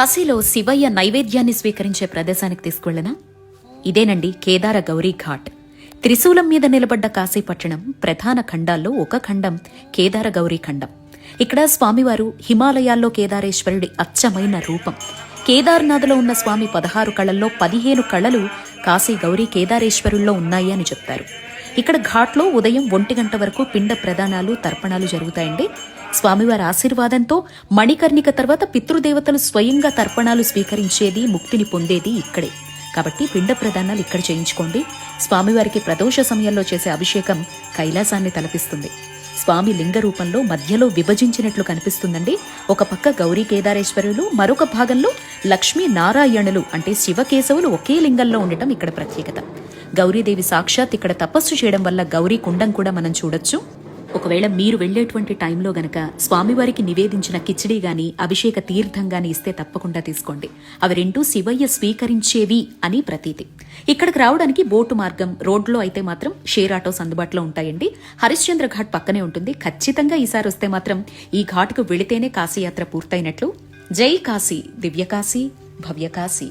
కాశీలో శివయ్య నైవేద్యాన్ని స్వీకరించే ప్రదేశానికి తీసుకువెళ్ళనా? ఇదేనండి కేదార గౌరీ ఘాట్. త్రిశూలం మీద నిలబడ్డ కాశీ పట్టణం ప్రధాన ఖండాల్లో ఒక ఖండం కేదార గౌరీ ఖండం. ఇక్కడ స్వామివారు హిమాలయాల్లో కేదారేశ్వరుడి అచ్చమైన రూపం. కేదార్నాథ్లో ఉన్న స్వామి పదహారు కళల్లో పదిహేను కళలు కాశీ గౌరీ కేదారేశ్వరుల్లో ఉన్నాయి అని చెప్తారు. ఇక్కడ ఘాట్లో ఉదయం ఒంటి గంట వరకు పిండ ప్రదానాలు తర్పణాలు జరుగుతాయండి. స్వామివారి ఆశీర్వాదంతో మణికర్ణిక తర్వాత పితృదేవతలు స్వయంగా తర్పణాలు స్వీకరించేది ముక్తిని పొందేది ఇక్కడే. కాబట్టి పిండ ప్రదానాలు ఇక్కడ చేయించుకోండి. స్వామివారికి ప్రదోష సమయంలో చేసే అభిషేకం కైలాసాన్ని తలపిస్తుంది. స్వామి లింగ రూపంలో మధ్యలో విభజించినట్లు కనిపిస్తుందండి. ఒక పక్క గౌరీ కేదారేశ్వరులు మరొక భాగంలో లక్ష్మీ నారాయణులు అంటే శివకేశవులు ఒకే లింగంలో ఉండటం ఇక్కడ ప్రత్యేకత. గౌరీదేవి సాక్షాత్ ఇక్కడ తపస్సు చేయడం వల్ల గౌరీ కుండం కూడా మనం చూడొచ్చు. ఒకవేళ మీరు వెళ్ళేటువంటి టైంలో గనక స్వామివారికి నివేదించిన కిచిడి గాని అభిషేక తీర్థం గాని ఇస్తే తప్పకుండా తీసుకోండి. అవి రెండూ శివయ్య స్వీకరించేవి అని ప్రతీతి. ఇక్కడికి రావడానికి బోటు మార్గం రోడ్లో అయితే మాత్రం షేర్ ఆటోస్ అందుబాటులో ఉంటాయండి. హరిశ్చంద్ర ఘాట్ పక్కనే ఉంటుంది. ఖచ్చితంగా ఈసారి వస్తే మాత్రం ఈ ఘాట్కు వెళితేనే కాశీయాత్ర పూర్తయినట్లు. జై కాశీ దివ్య కాశీ భవ్య కాశీ.